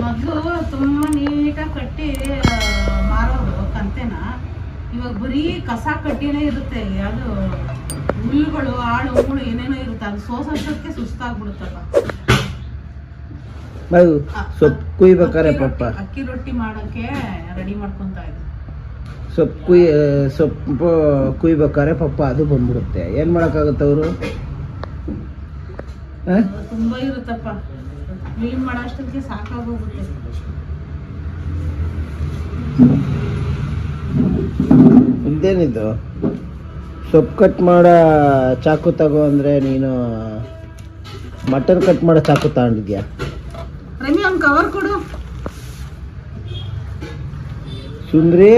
ಮೊದಲು ತುಂಬ ನೀಟಾಗಿ ಕಟ್ಟಿ ಮಾರೋದು ಕಂತೆನ. ಇವಾಗ ಬರೀ ಕಸ ಕಟ್ಟಿನೇ ಇರುತ್ತೆ. ಅದು ಹುಲ್ಲುಗಳು ಆಳು ಹುಳು ಏನೇನೋ ಇರುತ್ತೆ. ಅದು ಸೋಸಕ್ಕೆ ಸುಸ್ತಾಗ್ಬಿಡುತ್ತಪ್ಪ. ಸೊಪ್ಪು ಕುಯ್ಬೇಕಾರೆ ಅಕ್ಕಿ ರೊಟ್ಟಿ- ಅಕ್ಕಿ ರೊಟ್ಟಿ ಮಾಡಕ್ಕೆ ರೆಡಿ ಮಾಡ್ಕೊಂತ ಇದ್ದೆ ಸೊಪ್ಪು ಕುಯ್ ಸೊಪ್ಪು ಕುಯ್ಬೇಕಾರೆ ಪಪ್ಪ ಅದು ಬಂದ್ಬಿಡುತ್ತೆ. ಏನು ಮಾಡೋಕ್ಕಾಗುತ್ತೆ ಅವರು? ತುಂಬಾ ಇರುತ್ತಪ್ಪ. ಕ್ಲೀನ್ ಮಾಡೋಷ್ಟಕ್ಕೆ ಸಾಕಾಗೋಗುತ್ತೆ. ಇದೇನಿದು ಸೊಪ್ಪು ಕಟ್ ಮಾಡೋ ಚಾಕು ತಗೋ ಅಂದರೆ ನೀನು ಮಟನ್ ಕಟ್ ಮಾಡೋ ಚಾಕು ತಗೊಂಡಿದ್ಯಾ? ರವಿ ಒಂದು ಕವರ್ ಕೊಡು. ಸುಂದ್ರಿ?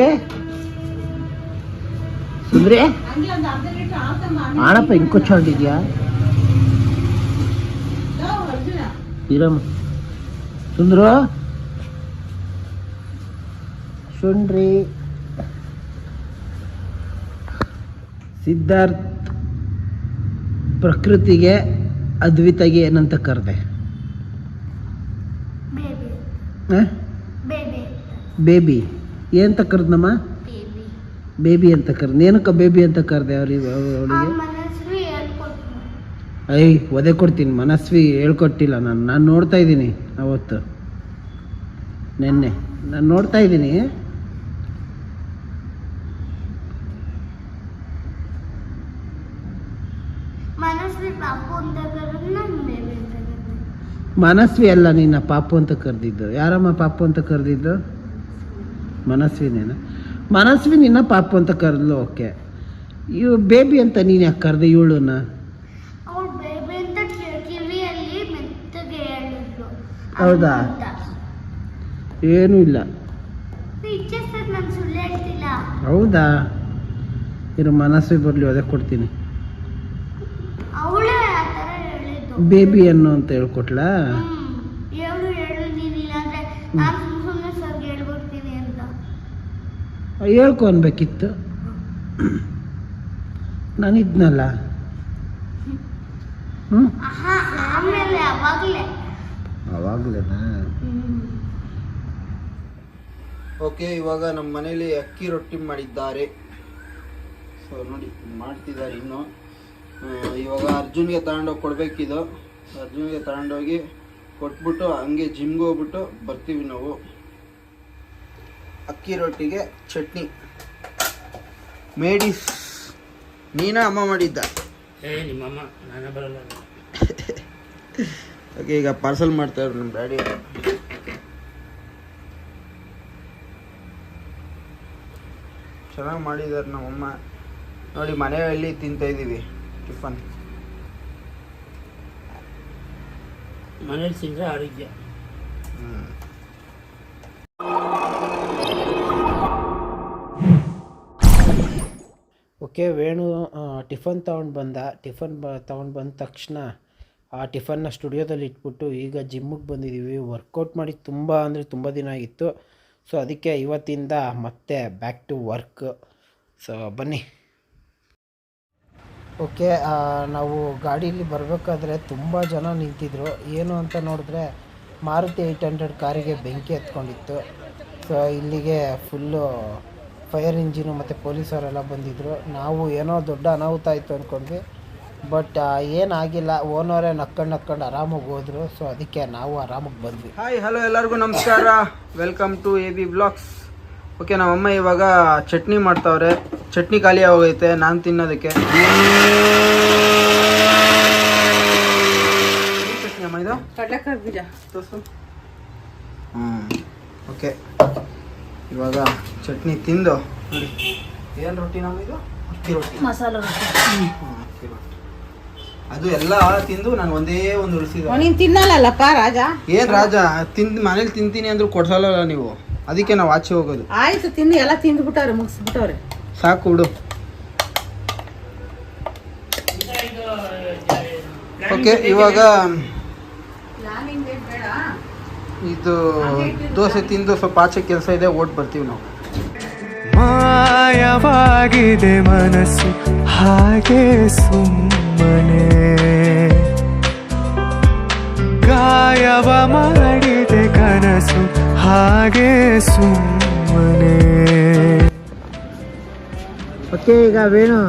ಸುಂದ್ರಿ? ಆಣಪ್ಪ ಹಿಂಗೆ ಕೊಚ್ಕೊಂಡಿದ್ಯಾ ಇರಮ್ಮ. ಸುಂದ್ರು? ಶುಂಡ್ರಿ ಸಿದ್ಧಾರ್ಥ್ ಪ್ರಕೃತಿಗೆ ಅದ್ವಿತಾಗಿ ಏನಂತ ಕರೆದೆ? ಬೇಬಿ. ಏನಂತ ಕರೆದ್ನಮ್ಮ? ಬೇಬಿ. ಅಂತ ಕರೆದ. ಏನಕ್ಕ ಬೇಬಿ ಅಂತ ಕರೆದೆ ಅವ್ರಿಗೆ? ಅವಳಿಗೆ ಐ ಒದೆ ಕೊಡ್ತೀನಿ ಮನಸ್ವಿ ಹೇಳ್ಕೊಟ್ಟಿಲ್ಲ ನಾನು. ನಾನು ನೋಡ್ತಾ ಇದ್ದೀನಿ ಅವತ್ತು. ನಿನ್ನೆ. ನಾನು ನೋಡ್ತಾ ಇದ್ದೀನಿ. ಮನಸ್ವಿ ಅಲ್ಲ ನಿನ್ನ ಪಾಪು ಅಂತ ಕರೆದಿದ್ದು. ಯಾರಮ್ಮ ಪಾಪು ಅಂತ ಕರೆದಿದ್ದು? ಮನಸ್ವಿನೇನ? ಮನಸ್ವಿ ನಿನ್ನ ಪಾಪು ಅಂತ ಕರೆದ್ಲು ಓಕೆ. ಇವ್ ಬೇಬಿ ಅಂತ ನೀನು ಯಾಕೆ ಕರೆದೆ ಇವಳನ್ನ ಅವಳು ಬೇಬಿ ಅಂತ ಕಿ- ಕಿವಿಯಲ್ಲಿ ಮೆತ್ತಗೆ ಹೇಳಿದ್ಲು ಹೌದಾ? ಏನು ಇಲ್ಲ. ಹೌದಾ? ಇರು ಮನಸ್ಸು ಬರಲಿ ಅದೇ ಕೊಡ್ತೀನಿ. ಬೇಬಿ ಅನ್ನು ಅಂತ ಹೇಳ್ಕೊಟ್ಲಾ? ಹೇಳ್ಕೊ ಅನ್ಬೇಕಿತ್ತು. ನಾನು ಇದ್ನಲ್ಲ? ಹ್ಞೂ ಆಮೇಲೆ ಓಕೆ ಇವಾಗ ನಮ್ಮ ಮನೇಲಿ ಅಕ್ಕಿ ರೊಟ್ಟಿ ಮಾಡಿದ್ದಾರೆ. ಸೊ ನೋಡಿ ಮಾಡ್ತಿದ್ದಾರೆ ಇನ್ನು. ಇವಾಗ ಅರ್ಜುನ್ಗೆ ತಗೊಂಡೋಗಿ ಕೊಡಬೇಕಿದು. ಅರ್ಜುನ್ಗೆ ತಗೊಂಡೋಗಿ ಕೊಟ್ಬಿಟ್ಟು ಹಂಗೆ ಜಿಮ್ಗೆ ಹೋಗ್ಬಿಟ್ಟು ಬರ್ತೀವಿ ನಾವು. ಅಕ್ಕಿ ರೊಟ್ಟಿಗೆ ಚಟ್ನಿ. ಮೇಡಿಸ್ ನೀನ ಅಮ್ಮ ಮಾಡಿದ್ದ? ಏ ನಿಮ್ಮಮ್ಮ ನಾನೇ ಬರಲ್ಲ. ಓಕೆ ಈಗ ಪಾರ್ಸಲ್ ಮಾಡ್ತಾರೆ ನಮ್ಮ ಡ್ಯಾಡಿ. ಚೆನ್ನಾಗಿ ಮಾಡಿದ್ದಾರೆ ನಮ್ಮಮ್ಮ. ನೋಡಿ ಮನೆಯಲ್ಲಿ ತಿಂತಾ ಇದ್ದೀವಿ ಟಿಫನ್. ಮನೇಲಿ ತಿಂದರೆ ಆರೋಗ್ಯ. ಓಕೆ ವೇಣು ಟಿಫನ್ ತೊಗೊಂಡು ಬಂದ. ಟಿಫನ್ ಬ ತೊಗೊಂಡು ಬಂದ ತಕ್ಷಣ ಆ ಟಿಫನ್ನ ಸ್ಟುಡಿಯೋದಲ್ಲಿ ಇಟ್ಬಿಟ್ಟು ಈಗ ಜಿಮ್ಮಿಗೆ ಬಂದಿದ್ದೀವಿ ವರ್ಕೌಟ್ ಮಾಡಿ ತುಂಬ ಅಂದರೆ ತುಂಬ ದಿನ ಆಗಿತ್ತು. ಸೊ ಅದಕ್ಕೆ ಇವತ್ತಿಂದ ಮತ್ತೆ ಬ್ಯಾಕ್ ಟು ವರ್ಕ್ ಸೊ ಬನ್ನಿ. ಓಕೆ ನಾವು ಗಾಡೀಲಿ ಬರಬೇಕಾದ್ರೆ ತುಂಬ ಜನ ನಿಂತಿದ್ರು. ಏನು ಅಂತ ನೋಡಿದ್ರೆ ಮಾರುತಿ ಏಯ್ಟ್ ಹಂಡ್ರೆಡ್ ಕಾರಿಗೆ ಬೆಂಕಿ ಹತ್ಕೊಂಡಿತ್ತು ಸೊ ಇಲ್ಲಿಗೆ ಫುಲ್ಲು ಫೈರ್ ಇಂಜಿನು ಮತ್ತು ಪೊಲೀಸವರೆಲ್ಲ ಬಂದಿದ್ದರು ನಾವು ಏನೋ ದೊಡ್ಡ ಅನಾಹುತ ಆಯಿತು ಅಂದ್ಕೊಂಡ್ವಿ ಬಟ್ ಏನಾಗಿಲ್ಲ ಓನವರೇ ನಕ್ಕೊಂಡು ನಕ್ಕೊಂಡು ಆರಾಮಾಗಿ ಹೋದ್ರು ಸೊ ಅದಕ್ಕೆ ನಾವು ಆರಾಮಾಗಿ ಬಂದ್ವಿ. ಹಾಯ್ ಹಲೋ ಎಲ್ಲರಿಗೂ ನಮಸ್ಕಾರ. Welcome to A B blogs okay ನಮ್ಮಮ್ಮ ಇವಾಗ ಚಟ್ನಿ ಮಾಡ್ತಾವ್ರೆ. ಚಟ್ನಿ ಖಾಲಿ ಆಗೋಗೈತೆ ನಾನು ತಿನ್ನೋದಕ್ಕೆ. ಏನ್ ಚಟ್ನಿ ಅಮ್ಮ ಇದು? ಕಡಲೆಕಾಯಿ ಬೀಜ. ತೋರ್ಸು. ಹ್ಞೂ ಓಕೆ ಇವಾಗ ಚಟ್ನಿ ತಿಂದು ನೋಡಿ. ಏನು ರೊಟ್ಟಿ ನಮ್ಮ ಇದು? ಅಕ್ಕಿ ರೊಟ್ಟಿ. ಮಸಾಲ ರೊಟ್ಟಿ. ಹ್ಮ್, ಅಕ್ಕಿ ರೊಟ್ಟಿ. ಅದು ಎಲ್ಲ ತಿಂದು ನಾನು ಒಂದೇ ಒಂದು ಉಳಿಸಿದ ನೀನು ತಿನ್ನಲ್ಲಲ್ಲಪ್ಪ ರಾಜ? ಏನ್ ರಾಜ? ತಿಂದು ಮನೇಲಿ ತಿಂತೀನಿ ಅಂದ್ರೂ ಕೊಡ್ಸಲ್ಲ ನೀವು? ಅದಕ್ಕೆ ನಾವು ಆಚೆ ಹೋಗೋದು. ಆಯ್ತು ತಿಂದು ಎಲ್ಲ ತಿಂದ್ಬಿಟ್ಟವ್ರೆ ಮುಗಿಸ್ಬಿಟ್ಟವ್ರೆ. ಸಾಕು ಬಿಡು. ಓಕೆ ಇವಾಗ ಬೇಡ ಇದು ದೋಸೆ ತಿಂದು ಸ್ವಲ್ಪ ಆಚೆ ಕೆಲಸ ಇದೆ ಓಟ್ ಬರ್ತೀವಿ ನಾವು. ಮಾಯವಾಗಿದೆ ಮನಸ್ಸು ಹಾಗೆ ಮನೆ. ಗಾಯವ ಮಾಡಿದೆ ಕನಸು ಹಾಗೆ ಸುಮ್ಮನೆ. ಓಕೆ ಈಗ ವೇಣು.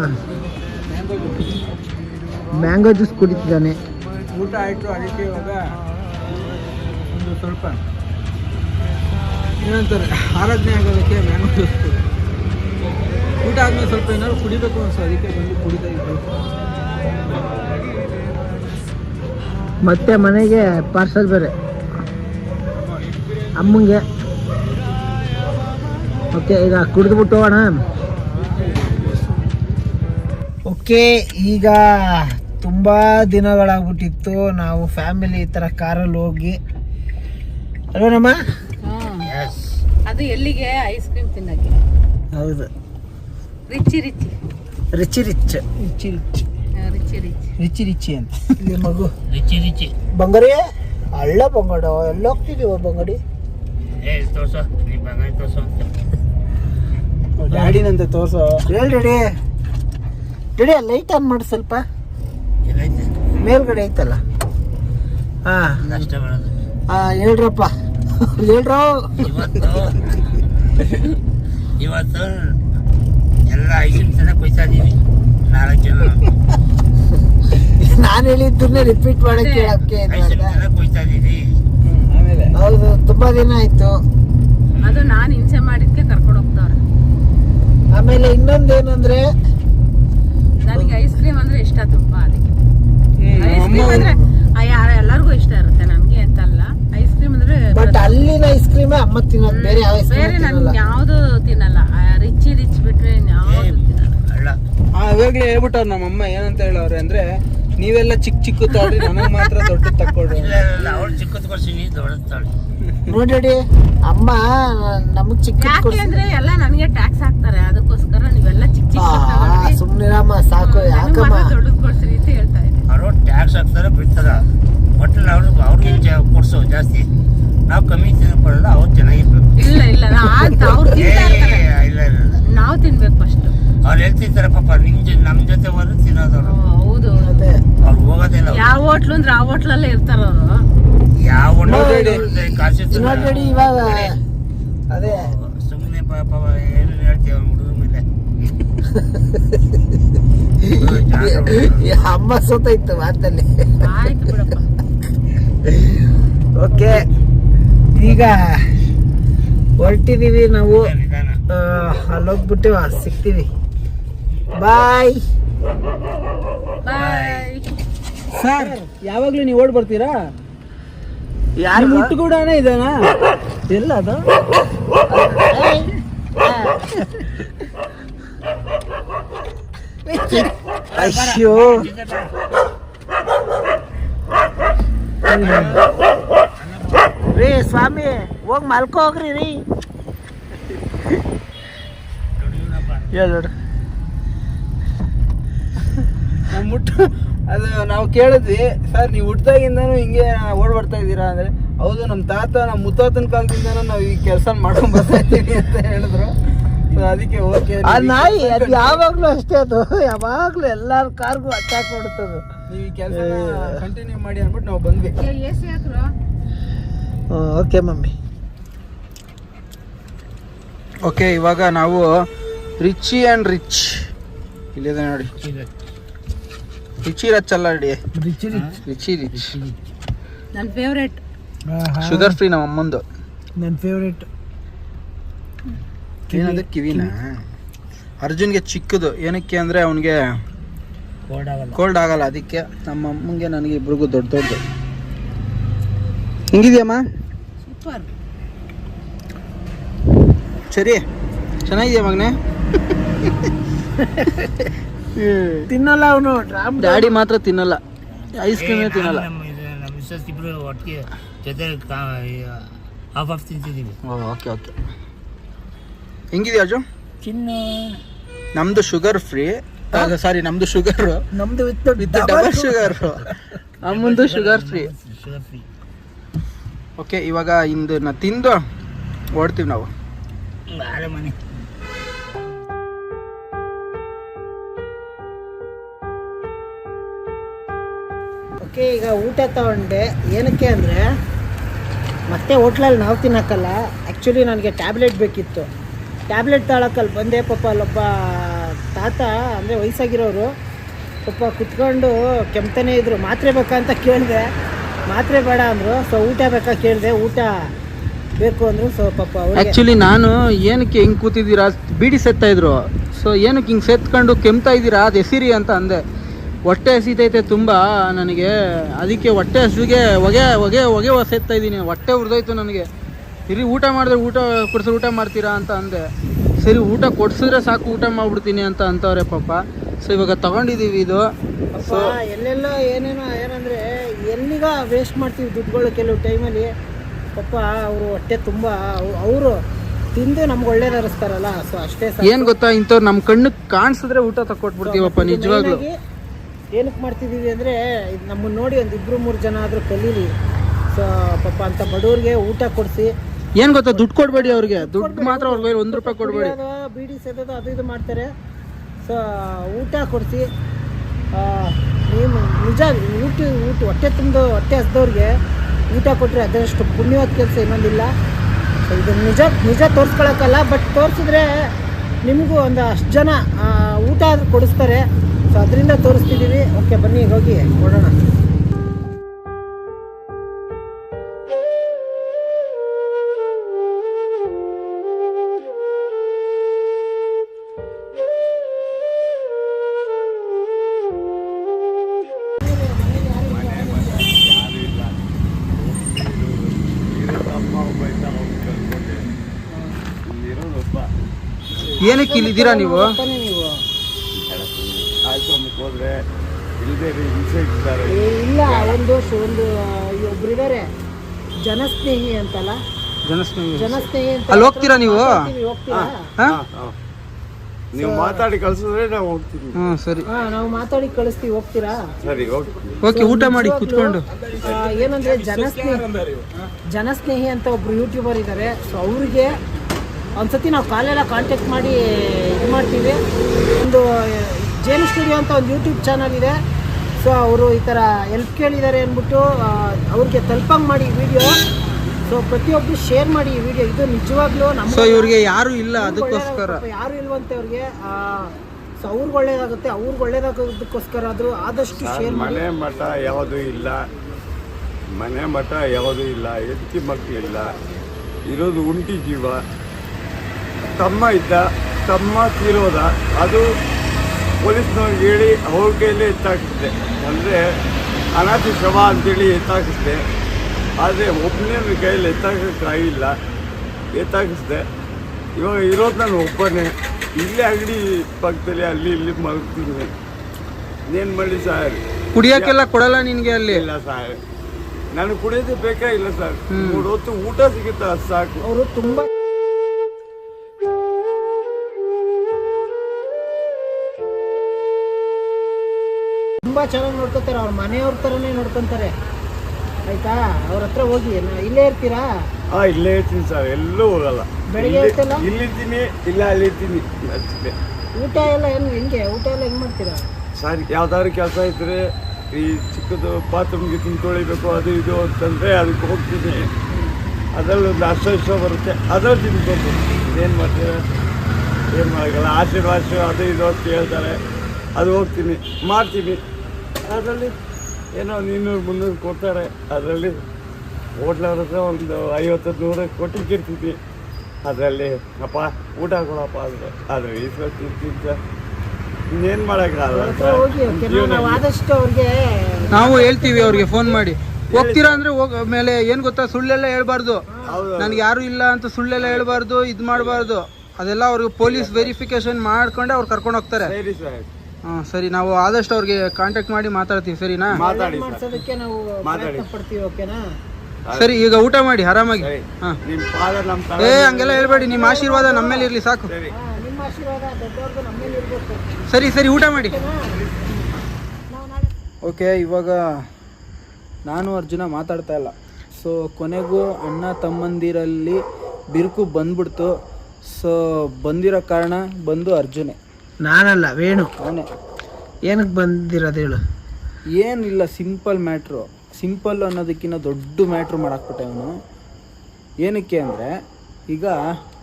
Mango juice ಕುಡಿತಿದ್ದಾನೆ. ಊಟ ಆಯಿತು ಅದಕ್ಕೆ ಇವಾಗ ಒಂದು ಸ್ವಲ್ಪ ಏನಂತಾರೆ ಆರಾಧನೆ ಆಗೋದಕ್ಕೆ ಮ್ಯಾಂಗೋ ಜ್ಯೂಸ್ ಊಟ ಆದಮೇಲೆ ಸ್ವಲ್ಪ ಏನಾದ್ರು ಕುಡಿಬೇಕು ಅನ್ಸೋ ಅದಕ್ಕೆ ಬಂದು ಕುಡಿತಾ ಮತ್ತೆ ಮನೆಗೆ ಪಾರ್ಸಲ್ ಬೇರೆ. ಅಮ್ಮಂಗೆ. ಓಕೆ ಈಗ ಕುಡಿದ್ಬಿಟ್ಟು ಹೋಗೋಣ. ಓಕೆ ಈಗ ತುಂಬ ದಿನಗಳಾಗ್ಬಿಟ್ಟಿತ್ತು. ನಾವು ಫ್ಯಾಮಿಲಿ ಈ ಥರ ಕಾರಲ್ಲಿ ಹೋಗಿ. ಅಲೋನಮ್ಮ ಅದು ಎಲ್ಲಿಗೆ? ಐಸ್ ಕ್ರೀಮ್ ತಿನ್ನಕ್ಕೆ. ಹೌದು. Richie Richie. Richie Rich. Richie Rich. Richie Richie ಅಂತ. ಇಲ್ಲಿ ಮಗು. Richie Richie. ಬಂಗಾರಿ ಅಲ್ಲ ಬಂಗಡ ಎಲ್ಲ ಹೋಗ್ತಿದೀವ ಬಂಗಡಿ ಏ ತೋರ್ಸೋ. ನೀ ಬಂಗಾಳಿ ತೋರ್ಸೋ ಅಂತ. ಡ್ಯಾಡಿನಂತೆ ತೋರ್ಸೋ. ಹೇಳಿ ರೆಡಿ ರೆಡಿ ಲೈಟ್ ಆನ್ ಮಾಡಿ ಸ್ವಲ್ಪ. ಮೇಲ್ಗಡೆ ಐತಲ್ಲ. ಹಾ. ಹೇಳ್ರಪ್ಪ. ಹೇಳ್ರೋ. ಇವತ್ತು ಇವತ್ತು ಎಲ್ಲ ಐದು ಎಲ್ಲ ಕೊಯ್ತಾ ಇದೀವಿ. ನಾಲ್ಕು ಜನ. ನಾನು ಹೇಳಿದ್ದನ್ನ ರಿಪೀಟ್ ಮಾಡಕ್ ಹೌದು ತುಂಬಾ ದಿನ ಆಯ್ತು. ಅದು ನಾನು ಹಿಂಸೆ ಮಾಡಿದ್ಕೆ ಕರ್ಕೊಂಡು ಹೋಗ್ತಾವ್ರೆ. ಆಮೇಲೆ ಇನ್ನೊಂದೇನಂದ್ರೆ ನನಗೆ ಐಸ್ ಕ್ರೀಮ್ ಅಂದ್ರೆ ಇಷ್ಟ ತುಂಬಾ ಅದಕ್ಕೆ. ಐಸ್ ಕ್ರೀಮ್ ಅಂದ್ರೆ ಯಾರ ಎಲ್ಲರಿಗೂ ಇಷ್ಟ ಇರುತ್ತೆ ನಮ್ಗೆ ಅಂತಲ್ಲ. ಐಸ್ ಕ್ರೀಮ್ ಅಂದ್ರೆ ಬಟ್ ಅಲ್ಲಿನ ಐಸ್ ಕ್ರೀಮ್ ಅಮ್ಮ ತಿನ್ನೋದು ಬೇರೆ ಯಾವ ಐಸ್ ಬೇರೆ ನನ್ಗೆ ಯಾವ್ದು ತಿನ್ನಲ್ಲ. ರಿಚ್ ರಿಚ್ ಬಿಟ್ರೆ ಯಾವುದು ತಿನ್ನಲ್ಲ. ಅಲ್ಲ. ಆವಾಗ್ಲೇ ಹೇಳ್ಬಿಟ್ಟವ್ರು ನಮ್ಮಮ್ಮ ಏನಂತ ಹೇಳೋರು ಅಂದ್ರೆ ನೀವೆಲ್ಲ ಚಿಕ್ಕ ಚಿಕ್ಕ ತಾಳಿ ನನಗೆ ಮಾತ್ರ ದೊಡ್ಡ ಇಲ್ಲ ಅವಳು ಚಿಕ್ಕದ್ ಕೊಡ್ಸಿನಿ ದೊಡ್ಡದ್ ತಾಳಿ ನೋಡಿ ಅಮ್ಮ ನಮಗ್ ಚಿಕ್ಕ ಯಾಕೆ ಅಂದ್ರೆ ಎಲ್ಲ ನನಗೆ ಟ್ಯಾಕ್ಸ್ ಹಾಕ್ತಾರೆ ಅದಕ್ಕೋಸ್ಕರ ನೀವೆಲ್ಲ ಚಿಕ್ಕ ಚಿಕ್ಕ ಸುಮ್ನಿರಮ್ಮ ಸಾಕು ಯಾಕಮ್ಮ? ದೊಡ್ಡದು ಕೊಡ್ತೀನಿ ಅಂತ ಹೇಳ್ತಾ ಇದ್ದೀನಿ. ಅವರು ಟ್ಯಾಕ್ಸ್ ಹಾಕ್ತಾರೆ ಬಿಡ್ತಾರ. ಒಟ್ಟು ಅವ್ರು ಅವ್ರಿಗೆ ಕೊಡ್ಸೋ ಜಾಸ್ತಿ. ನಾವು ಕಮ್ಮಿ ತಿನ್ನಕೊಳ್ಳಲ್ಲ ಅವ್ರು ಚೆನ್ನಾಗಿರ್ಬೇಕು ಇಲ್ಲ ಇಲ್ಲ ನಾ- ಅವ್ರು ಏ ತಿಂತಾ ಇರ್ತಾರೆ. ಇಲ್ಲ ಇಲ್ಲ. ನಾವು ತಿನ್ಬೇಕು. ಅವ್ರು ಹೇಳ್ತಿರ್ತಾರೆ ಪಾಪ ನಿಮ್ ಜೊ ನಮ್ಮ ಜೊತೆ ಹೋದ್ರೆ ತಿನ್ನೋದವ್ರು. ಹೌದು. ಅದೇ. ಅವ್ರು ಹೋಗೋದಿಲ್ಲ ಅವ್ರು. ಯಾವ ಹೋಟ್ಲು ಅಂದ್ರೆ ಆ ಹೋಟ್ಲಲ್ಲೇ ಇರ್ತಾರ ಅವರು. ಯಾವ ನೋಡಿ. ಕಾಸು ನೋಡಿ ಇವಾಗ ಅದೇ. ಸುಮ್ಮನೆ ಪಾಪ ಏನು ಹೇಳ್ತೀವಿ ಅವ್ರ ಹುಡುಗರ ಮೇಲೆ. ಈ ಅಮ್ಮ ಇತ್ತು ಮಾತಲ್ಲಿ. ಆಯ್ತು ಬಿಡಪ್ಪ. ಓಕೆ. ಈಗ ಹೊರಟಿದೀವಿ ನಾವು. ನಿಧಾನ ಆ, ಅಲ್ಲೋಗ್ಬಿಟ್ಟು ಸಿಗ್ತೀವಿ. ಬಾಯ್ ಬಾಯ್ ಸರ್ ಯಾವಾಗ್ಲೂ ನೀವು ಓಡ್ ಬರ್ತೀರಾ? ಯಾರು? ಮುಟ್ಟು ಹುಟ್ಟು ಕೂಡ ಇದಾನಾ? ಎಲ್ಲ ಅದು? ಅಯ್ಯೋ. ರೀ ಸ್ವಾಮಿ ಹೋಗಿ ಮಲ್ಕೋ ಹೋಗ್ರಿ ರೀ. ಹೇಳು ನಮ್ಮ ಹುಟ್ಟು ಅದು ನಾವು ಕೇಳಿದ್ವಿ ಸರ್ ನೀವು ಹುಟ್ಟಾಗಿಂದನೂ ಹಿಂಗೆ ಓಡ್ ಬರ್ತಾ ಇದ್ದೀರಾ? ಅಂದ್ರೆ ಹೌದು ನಮ್ಮ ತಾತ ನಮ್ಮ ಮುತ್ತಾತನ ಕಾಲದಿಂದನೂ ನಾವು ಈ ಕೆಲಸ ಮಾಡ್ಕೊಂಡು ಬರ್ತಾ ಇದ್ದೀವಿ ಅಂತ ಹೇಳಿದ್ರು. ಸೊ ಅದಕ್ಕೆ ಓಕೆ ಆ ನಾಯಿ ಅದು ಯಾವಾಗ್ಲೂ ಅಷ್ಟೇ ಅದು ಯಾವಾಗ್ಲೂ ಎಲ್ಲಾರು ಕಾರ್ಗೂ ಅಟ್ಯಾಕ್ ಮಾಡುತ್ತದು. ನೀವು ಈ ಕೆಲಸ ಕಂಟಿನ್ಯೂ ಮಾಡಿ ಅಂದ್ಬಿಟ್ಟು ನಾವು ಬಂದ್ವಿ. Okay mummy. ಓಕೆ ಇವಾಗ ನಾವು ರಿಚಿ ಆ್ಯಂಡ್ ರಿಚ್. ಇಲ್ಲಿದೆ ನೋಡಿ. ರಿಚಿ ರಚ್ ಅಲ್ಲ ಅಡಿ. Richie Richie. ರಿಚ್ ನನ್ನ ಫೇವ್ರೇಟ್ ಶುಗರ್ ಫ್ರೀ ನಮ್ಮ ಅಮ್ಮಂದು. ನನ್ನ ಫೇವ್ರೇಟ್ ಏನದು? ಕಿವಿನ? ಅರ್ಜುನ್ಗೆ ಚಿಕ್ಕದು. ಏನಕ್ಕೆ ಅಂದರೆ ಅವನಿಗೆ ಕೋಲ್ಡ್ ಆಗಲ್ಲ. ಅದಕ್ಕೆ ನಮ್ಮ ಅಮ್ಮಂಗೆ ನನಗೆ ಇಬ್ರಿಗೂ ದೊಡ್ಡ ದೊಡ್ಡದು ಹೆಂಗಿದ್ಯಮ್ಮ? ಸೂಪರ್ ಸರಿ. ಚೆನ್ನಾಗಿದೆಯಾ ಮಗನೇ? ತಿನ್ನಲ್ಲ ಅವನು ಡ್ರಾಮ್ ಡ್ಯಾಡಿ ಮಾತ್ರ ತಿನ್ನಲ್ಲ. ಐಸ್ ಕ್ರೀಮ್ ತಿನ್ನಲ್ಲ. ಮಿಸ್ಸಸ್ ಇಬ್ರು ಒಟ್ಟಿಗೆ ಜೊತೆ ಹಾಫ್ ಆಫ್ ತಿಂತಿದ್ದೀವಿ. ಓಕೆ ಓಕೆ ಹೆಂಗಿದೆಯಾ ಅರ್ಜುನ್ ಚಿನ್ನ. ನಮ್ದು ಶುಗರ್ ಫ್ರೀ ಸಾರಿ ನಮ್ದು ಶುಗರ್ ನಮ್ದು ವಿತ್ ವಿತ್ ಡಬಲ್ ಶುಗರ್ ನಮ್ಮದು sugar free sugar free okay ಇವಾಗ ಇಂದು ತಿಂದು ಓಡ್ತೀವಿ ನಾವು. ಮನೆ. ಓಕೆ ಈಗ ಊಟ ತಗೊಂಡೆ. ಏನಕ್ಕೆ ಅಂದರೆ, ಮತ್ತೆ ಹೋಟ್ಲಲ್ಲಿ ನಾವು ತಿನ್ನೋಕ್ಕಲ್ಲ. ಆ್ಯಕ್ಚುಲಿ ನನಗೆ ಟ್ಯಾಬ್ಲೆಟ್ ಬೇಕಿತ್ತು. ಟ್ಯಾಬ್ಲೆಟ್ ತಗೊಳಕ್ಕಲ್ಲಿ ಬಂದೆ. ಪಾಪ ಅಲ್ಲೊಬ್ಬ ತಾತ, ಅಂದರೆ ವಯಸ್ಸಾಗಿರೋರು ಸ್ವಲ್ಪ ಕುತ್ಕೊಂಡು ಕೆಮ್ತಾನೆ ಇದ್ದರು ಮಾತ್ರೆ ಬೇಕಾ ಅಂತ ಕೇಳಿದೆ. ಮಾತ್ರೆ ಬೇಡ ಅಂದರು. ಸೊ ಊಟ ಬೇಕಾ ಕೇಳಿದೆ. ಊಟ ಬೇಕು ಅಂದರು. ಸೊ ಪಾಪ ಆ್ಯಕ್ಚುಲಿ ನಾನು ಏನಕ್ಕೆ ಹಿಂಗೆ ಕೂತಿದ್ದೀರಾ? ಬೀಡಿ ಸೆತ್ತಾ ಇದ್ರು. ಸೊ ಏನಕ್ಕೆ ಹಿಂಗೆ ಸೆತ್ಕೊಂಡು ಕೆಮ್ತಾ ಇದ್ದೀರಾ? ಅದು ಎಸಿರಿ ಅಂತ ಅಂದೆ. ಹೊಟ್ಟೆ ಹಸಿತೈತೆ ತುಂಬ ನನಗೆ ಅದಕ್ಕೆ ಹೊಟ್ಟೆ ಹಸುವಿಗೆ ಹೊಗೆ ಹೊಗೆ ಹೊಗೆ ಹೊಸೆತ್ತಾ ಇದ್ದೀನಿ. ಹೊಟ್ಟೆ ಉರಿದೋಯ್ತು ನನಗೆ. ಇರಿ ಊಟ ಮಾಡಿದ್ರೆ ಊಟ ಕೊಡ್ಸಿದ್ರೆ ಊಟ ಮಾಡ್ತೀರಾ ಅಂತ ಅಂದೆ. ಸರಿ ಊಟ ಕೊಡ್ಸಿದ್ರೆ ಸಾಕು ಊಟ ಮಾಡ್ಬಿಡ್ತೀನಿ ಅಂತ ಅಂತವ್ರೆ ಪಾಪ. ಸೊ ಇವಾಗ ತಗೊಂಡಿದ್ದೀವಿ ಇದು. ಸೊ ಎಲ್ಲೆಲ್ಲೋ ಏನೇನೋ ಏನಂದರೆ ಎಲ್ಲಿಗ ವೇಸ್ಟ್ ಮಾಡ್ತೀವಿ ದುಡ್ಡುಗಳು ಕೆಲವು ಟೈಮಲ್ಲಿ ಪಾಪ ಅವರು ಹೊಟ್ಟೆ ತುಂಬ ಅವರು ತಿಂದು ನಮ್ಗೆ ಒಳ್ಳೇದು ಅನಿಸ್ತಾರಲ್ಲ ಸೊ ಅಷ್ಟೇ. ಏನು ಗೊತ್ತಾ ಇಂಥವ್ರು ನಮ್ಮ ಕಣ್ಣು ಕಾಣಿಸಿದ್ರೆ ಊಟ ತಕೊಟ್ಬಿಡ್ತೀವಪ್ಪ ಇದು ನಿಜವಾಗ್ಲೂ. ಏನಕ್ಕೆ ಮಾಡ್ತಿದ್ದೀವಿ ಅಂದರೆ ಇದು ನಮ್ಮನ್ನು ನೋಡಿ ಒಂದು ಇಬ್ಬರು ಮೂರು ಜನ ಆದರೂ ಕಲೀಲಿ. ಸೊ ಪಾಪ ಅಂತ ಬಡವ್ರಿಗೆ ಊಟ ಕೊಡಿಸಿ. ಏನು ಗೊತ್ತಾ? ದುಡ್ಡು ಕೊಡ್ಬೇಡಿ ಅವ್ರಿಗೆ. ದುಡ್ಡು ಮಾತ್ರ ಅವ್ರಿಗೆ ಒಂದು ರೂಪಾಯಿ ಕೊಡ್ಬೇಡಿ. ಬೀಡಿ ಸೇದೋದು ಅದು ಇದು ಮಾಡ್ತಾರೆ. ಸೊ ಊಟ ಕೊಡಿಸಿ. ನೀವು ನಿಜ ಊಟ ಊಟ ಹೊಟ್ಟೆ ತುಂಬ ಹೊಟ್ಟೆ ಹಸ್ದವ್ರಿಗೆ ಊಟ ಕೊಟ್ಟರೆ ಅದರಷ್ಟು ಪುಣ್ಯವಾದ ಕೆಲಸ ಇನ್ನೊಂದಿಲ್ಲ. ಸೊ ಇದು ನಿಜ ನಿಜ ತೋರಿಸ್ಕೊಳಕ್ಕಲ್ಲ ಬಟ್ ತೋರಿಸಿದ್ರೆ ನಿಮಗೂ ಒಂದು ಅಷ್ಟು ಜನ ಊಟ ಆದರೂ ಕೊಡಿಸ್ತಾರೆ. ಸೊ ಅದರಿಂದ ತೋರಿಸ್ತಿದ್ದೀವಿ ಓಕೆ ಬನ್ನಿ ಹೋಗಿ ನೋಡೋಣ. ಏನಕ್ಕೆ ಇಲ್ಲಿದ್ದೀರಾ ನೀವು? ಹೋದ್ರೆ ಇಲ್ಲದೆ ಹಿಂಸೆ ಇದ್ದಾರೆ ಇಲ್ಲ ಒಂದು ಒಂದು ಒಬ್ರು ಇದಾರೆ. ಜನಸ್ನೇಹಿ ಅಂತಲ್ಲ? ಜನಸ್ನೇಹಿ ಜನಸ್ನೇಹಿ ಅಂತ ಅಲ್ಲಿ ಹೋಗ್ತೀರಾ ನೀವು? ಹೋಗ್ತೀರಾ? ನೀವು ಮಾತಾಡಿ ಕಳ್ಸಿದ್ರೆ ನಾವು ಹೋಗ್ತೀವಿ. ಹ್ಞೂ ಸರಿ. ಹಾ ನಾವು ಮಾತಾಡಿ ಕಳಿಸ್ತೀವಿ ಹೋಗ್ತೀರಾ? ಸರಿ ಹೋಗ್ತೀವಿ. ಓಕೆ ಊಟ ಮಾಡಿ ಕುತ್ಕೊಂಡು. ಏನಂದ್ರೆ ಜನಸ್ನೇಹಿ ಜನಸ್ನೇಹಿ ಅಂತ ಒಬ್ರು ಯೂಟ್ಯೂಬರ್ ಇದ್ದಾರೆ ಸೊ ಅವ್ರಿಗೆ ಒಂದ್ಸತಿ ನಾವು ಕಾಲೆಲ್ಲ ಕಾಂಟ್ಯಾಕ್ಟ್ ಮಾಡಿ ಇದು ಮಾಡ್ತೀವಿ. ಒಂದು ಜೇನು ಸ್ಟುಡಿಯೋ ಅಂತ ಒಂದು ಯೂಟ್ಯೂಬ್ ಚಾನಲ್ ಇದೆ. ಸೊ ಅವರು ಈ ಥರ ಎಲ್ಪ್ ಕೇಳಿದ್ದಾರೆ ಅಂದ್ಬಿಟ್ಟು ಅವ್ರಿಗೆ ತಲುಪಂಗೆ ಮಾಡಿ ವಿಡಿಯೋ ಸೊ ಪ್ರತಿಯೊಬ್ಬರು ಶೇರ್ ಮಾಡಿ ಈ ವಿಡಿಯೋ ಇದು ನಿಜವಾಗ್ಲೂ ನಮ್ಮ ಸೊ ಇವ್ರಿಗೆ ಯಾರು ಇಲ್ಲ ಅದಕ್ಕೋಸ್ಕರ. ಯಾರು ಇಲ್ವಂತೆ ಅವ್ರಿಗೆ. ಸೊ ಅವ್ರಿಗೆ ಒಳ್ಳೇದಾಗುತ್ತೆ ಅವ್ರಿಗೆ ಒಳ್ಳೇದಾಗೋದಕ್ಕೋಸ್ಕರ ಆದರೂ ಆದಷ್ಟು ಶೇರ್ ಮಾಡಿ. ಮನೆ ಮಠ ಯಾವುದೂ ಇಲ್ಲ. ಮನೆ ಮಠ ಯಾವುದೂ ಇಲ್ಲ ಹೆಂಡತಿ ಮಕ್ಕಳಿಲ್ಲ ಇರೋದು ಉಂಟಿ ಜೀವ. ತಮ್ಮ ಇದ್ದ ತಮ್ಮ ತೀರೋದ ಅದು ಪೊಲೀಸ್ನವ್ರಿಗೆ ಹೇಳಿ ಅವ್ರ ಕೈಯಲ್ಲೇ ಎತ್ತಾಕಿಸ್ದೆ. ಅಂದರೆ ಅನಾಥಿ ಶವ ಅಂತೇಳಿ ಎತ್ತಾಕಿಸಿದೆ. ಆದರೆ ಒಬ್ಬನೇ ಕೈಯಲ್ಲಿ ಎತ್ತಾಕೋಕ್ಕಾಗಿಲ್ಲ ಎತ್ತಾಕಿಸಿದೆ. ಇವಾಗ ಇರೋದು ನಾನು ಒಬ್ಬನೇ. ಇಲ್ಲೇ ಅಂಗಡಿ ಪಕ್ಕದಲ್ಲಿ ಅಲ್ಲಿ ಇಲ್ಲಿ ಮಲಗ್ತೀನಿ. ಏನು ಮಾಡಿ ಸರ್ ಕುಡಿಯೋಕ್ಕೆಲ್ಲ ಕೊಡಲ್ಲ ನಿನಗೆ ಅಲ್ಲಿ? ಇಲ್ಲ ಸರ್ ನನಗೆ ಕುಡಿಯೋದು ಬೇಕಾ ಇಲ್ಲ ಸರ್ ಮೂರು ಹೊತ್ತು ಊಟ ಸಿಗುತ್ತೆ? ಅದು ಸಾಕು. ಅವರು ತುಂಬ ತುಂಬ ಚೆನ್ನಾಗಿ ನೋಡ್ಕೊತಾರೆ ಅವ್ರ ಮನೆಯವ್ರ ಥರನೇ ನೋಡ್ಕೊತಾರೆ. ಆಯ್ತಾ? ಅವ್ರ ಹತ್ರ ಹೋಗಿ ನಾ- ಇಲ್ಲೇ ಇರ್ತೀರಾ? ಹಾ ಇಲ್ಲೇ ಇರ್ತೀನಿ ಸರ್ ಎಲ್ಲೂ ಹೋಗಲ್ಲ. ಬೆಳಿಗ್ಗೆ ಇಲ್ಲಿ-? ಇಲ್ಲಿರ್ತೀನಿ ಇಲ್ಲ ಅಲ್ಲಿರ್ತೀನಿ ಅಷ್ಟೇ ಊಟ ಎಲ್ಲ ಏನು ಹೆಂಗೆ? ಊಟ ಎಲ್ಲ ಹೆಂಗೆ ಮಾಡ್ತೀರಾ? ಸರ್ ಯಾವ್ದಾದ್ರು ಕೆಲಸ ಇದ್ರೆ ಈ ಚಿಕ್ಕದು ಬಾತ್ರೂಮ್ ತಿಂದು ತೊಳಿಬೇಕು ಅದು ಇದು ಅಂತಂದರೆ ಅದಕ್ಕೆ ಹೋಗ್ತೀನಿ. ಅದರಲ್ಲಿ ಒಂದು ಇಷ್ಟ ಬರುತ್ತೆ. ಅದ್ರಲ್ಲಿ ತಿನ್ಕೊಂಡು ಏನು ಮಾಡ್ತೀರ? ಏನು ಮಾಡೋಕ್ಕಲ್ಲ ಆಶೀರ್ವಾದ ಅದು ಇದು ಅಂತ ಹೇಳ್ತಾರೆ. ಅದು ಹೋಗ್ತೀನಿ. ಮಾಡ್ತೀನಿ. ಅದರಲ್ಲಿ ಏನೋ ಒಂದು ಇನ್ನೂರು ಮುನ್ನೂರು ಕೊಡ್ತಾರೆ. ಅದರಲ್ಲಿ ಹೋಟ್ಲವ್ರ ಹತ್ರ ಒಂದು ಐವತ್ತು ನೂರಕ್ಕೆ ಕೊಟ್ಟಿರ್ತೀನಿ ಅದರಲ್ಲಿ ಅಪ್ಪ ಊಟ ಕೊಡಪ್ಪ ಅಂದರೆ. ಆದರೆ ಈಶ್ವರ ತಿಂತ ಇನ್ನೇನು ಮಾಡೋಕ್ಕಾಗಲ್ಲ ಅವ್ರ ಹೋಗಿ ನಾವು ಆದಷ್ಟು ಅವ್ರಿಗೆ ನಾವು ಹೇಳ್ತೀವಿ ಅವ್ರಿಗೆ ಫೋನ್ ಮಾಡಿ. ಹೋಗ್ತೀರಾ ಅಂದ್ರೆ ಹೋಗ ಮೇಲೆ ಏನ್ ಗೊತ್ತಾ ಸುಳ್ಳೆಲ್ಲ ಹೇಳ್ಬಾರ್ದು. ಹೌದು ನನ್ಗೆ ಯಾರು ಇಲ್ಲ ಅಂತ ಸುಳ್ಳೆಲ್ಲ ಹೇಳ್ಬಾರ್ದು ಇದ್ ಮಾಡಬಾರ್ದು. ಅದೆಲ್ಲ ಅವ್ರಿಗೆ ಪೊಲೀಸ್ ವೆರಿಫಿಕೇಶನ್ ಮಾಡ್ಕೊಂಡೆ ಅವ್ರು ಕರ್ಕೊಂಡು ಹೋಗ್ತಾರೆ. ಸರಿ ಸರ್. ಹಾಂ ಸರಿ ನಾವು ಆದಷ್ಟು ಅವ್ರಿಗೆ ಕಾಂಟ್ಯಾಕ್ಟ್ ಮಾಡಿ ಮಾತಾಡ್ತೀವಿ ಸರಿನಾ? ಮಾತಾಡಿ ಮಾಡ್ಸೋದಕ್ಕೆ ನಾವು ಮಾತಾಡಿ. ಪ್ರಯತ್ನ ಪಡ್ತೀವಿ ಓಕೆನಾ? ಸರಿ ಈಗ ಊಟ ಮಾಡಿ ಆರಾಮಾಗಿ. ಹಾಂ. ನಿಮ್ಮ ಪಾದ ನಮ್ಮ ಏ ಹಂಗೆಲ್ಲ ಹೇಳ್ಬೇಡಿ ನಿಮ್ಮ ಆಶೀರ್ವಾದ ನಮ್ಮ ಮೇಲೆ ಇರ್ಲಿ ಸಾಕು. ಸರಿ. ಸರಿ ಊಟ ಮಾಡಿ. ಓಕೆ ಇವಾಗ ನಾನು ಅರ್ಜುನ ಮಾತಾಡ್ತಾ ಇಲ್ಲ. ಸೊ ಕೊನೆಗೂ ಅಣ್ಣ ತಮ್ಮಂದಿರಲ್ಲಿ ಬಿರುಕು ಬಂದ್ಬಿಡ್ತು. ಸೊ ಬಂದಿರೋ ಕಾರಣ ಬಂದು ಅರ್ಜುನೇ. ನಾನಲ್ಲ ವೇಣು. ಅವನೇ. ಏನಕ್ಕೆ ಬಂದಿರೋದು ಹೇಳು. ಏನಿಲ್ಲ ಸಿಂಪಲ್ ಮ್ಯಾಟ್ರು ಸಿಂಪಲ್ ಅನ್ನೋದಕ್ಕಿಂತ ದೊಡ್ಡ ಮ್ಯಾಟ್ರು ಮಾಡಾಕ್ಬಿಟ್ಟೆ ಅವನು. ಏನಕ್ಕೆ ಅಂದರೆ ಈಗ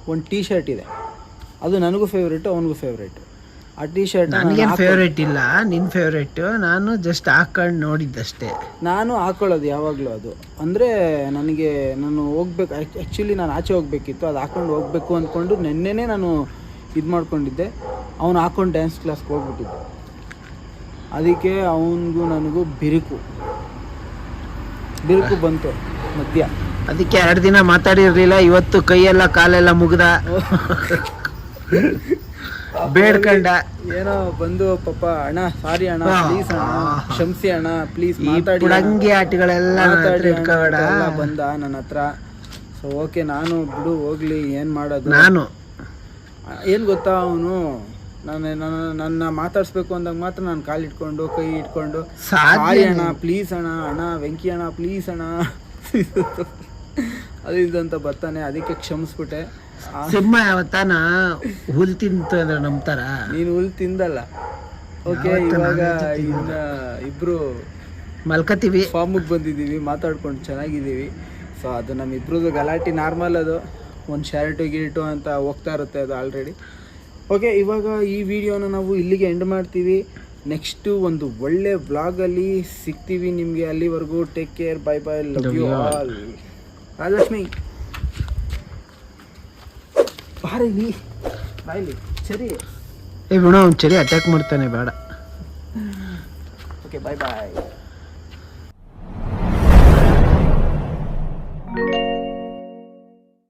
ಒಂದು ಟೀ ಶರ್ಟ್ ಇದೆ. ಅದು ನನಗೂ ಫೇವ್ರೇಟು ಅವನಿಗೂ ಫೇವ್ರೇಟು ಆ ಟೀ ಶರ್ಟ್ ನನಗೇನು ಫೇವ್ರೇಟ್ ಇಲ್ಲ ನಿನ್ನ ಫೇವ್ರೇಟ್ ನಾನು ಜಸ್ಟ್ ಹಾಕೊಂಡು ನೋಡಿದ್ದಷ್ಟೇ. ನಾನು ಹಾಕೊಳ್ಳೋದು ಯಾವಾಗಲೂ ಅದು. ಅಂದರೆ ನನಗೆ ನಾನು ಹೋಗ್ಬೇಕು ಆ್ಯಕ್ಚುಲಿ ನಾನು ಆಚೆ ಹೋಗ್ಬೇಕಿತ್ತು ಅದು ಹಾಕೊಂಡು ಹೋಗ್ಬೇಕು ಅಂದ್ಕೊಂಡು ನೆನ್ನೆನೇ ನಾನು ಇದು ಮಾಡ್ಕೊಂಡಿದ್ದೆ. ಅವನು ಹಾಕೊಂಡು ಡ್ಯಾನ್ಸ್ ಕ್ಲಾಸ್ಗೆ ಹೋಗ್ಬಿಟ್ಟಿದ್ದೆ. ಅದಕ್ಕೆ ಅವನಿಗೂ ನನಗೂ ಬಿರುಕು. ಬಿರುಕು ಬಂತು ಮಧ್ಯ. ಅದಕ್ಕೆ ಎರಡು ದಿನ ಮಾತಾಡಿರಲಿಲ್ಲ ಇವತ್ತು ಕೈಯೆಲ್ಲ ಕಾಲೆಲ್ಲ ಮುಗ್ದ. ಬೇಡ್ಕಂಡ. ಏನೋ ಬಂದು ಪಾಪ ಅಣ್ಣ ಸಾರಿ ಅಣ್ಣ ಪ್ಲೀಸ್ ಅಣ್ಣ ಶಂಸಿ ಕ್ಷಮಿಸಿ ಅಣ್ಣ ಪ್ಲೀಸ್ ಮಾತಾಡಿ ಆಟಗಳೆಲ್ಲ ಬಂದ ನನ್ನ ಹತ್ರ. ಸೊ ಓಕೆ ನಾನು ಬಿಡು ಹೋಗ್ಲಿ ಏನ್ ಮಾಡೋದು? ನಾನು ಏನ್ ಗೊತ್ತಾ ಅವನು? ನಾನು ನನ್ನ ನನ್ನ ಮಾತಾಡಿಸ್ಬೇಕು ಅಂದಾಗ ಮಾತ್ರ ನಾನು ಕಾಲು ಇಟ್ಕೊಂಡು ಕೈ ಇಟ್ಕೊಂಡು ಸಾರಿ ಅಣ್ಣ ಪ್ಲೀಸ್ ಅಣ್ಣ ಅಣ್ಣ ವೆಂಕಿ ಅಣ್ಣ ಪ್ಲೀಸ್ ಅಣ್ಣ. ಅದು ಇದಂತ ಬರ್ತಾನೆ ಅದಕ್ಕೆ ಕ್ಷಮಿಸ್ಬಿಟ್ಟೆ. ಸಿಂಹ ಯಾವತ್ತಾನ ಹುಲ್ ತಿಂತು ಅಂದ್ರೆ ನಂಬ್ತಾರ? ನೀನು ಹುಲ್ ತಿಂದಲ್ಲ. ಓಕೆ ಇವಾಗ ಇನ್ನ ಇಬ್ರು ಮಲ್ಕತೀವಿ ಫಾರ್ಮಿಗೆ ಬಂದಿದ್ದೀವಿ ಮಾತಾಡ್ಕೊಂಡು ಚೆನ್ನಾಗಿದ್ದೀವಿ. ಸೊ ಅದು ನಮ್ಮಿಬ್ರದ್ದು ಗಲಾಟೆ ನಾರ್ಮಲ್ ಅದು. ಒಂದು ಶರ್ಟು ಗಿರಿಟು ಅಂತ ಹೋಗ್ತಾ ಇರುತ್ತೆ ಅದು ಆಲ್ರೆಡಿ ಓಕೆ ಇವಾಗ ಈ ವಿಡಿಯೋನ ನಾವು ಇಲ್ಲಿಗೆ ಎಂಡ್ ಮಾಡ್ತೀವಿ. ನೆಕ್ಸ್ಟು ಒಂದು ಒಳ್ಳೆ ವ್ಲಾಗಲ್ಲಿ ಸಿಗ್ತೀವಿ ನಿಮಗೆ ಅಲ್ಲಿವರೆಗೂ. Take care bye bye love you all Rajalakshmi. ಬಾರಿಲಿ ಬಾಯ್ಲಿ ಸರಿ ಏ ಬಿಡು ಅವ್ನು ಚರಿ ಅಟ್ಯಾಕ್ ಮಾಡ್ತಾನೆ ಬೇಡ. ಓಕೆ ಬಾಯ್ ಬಾಯ್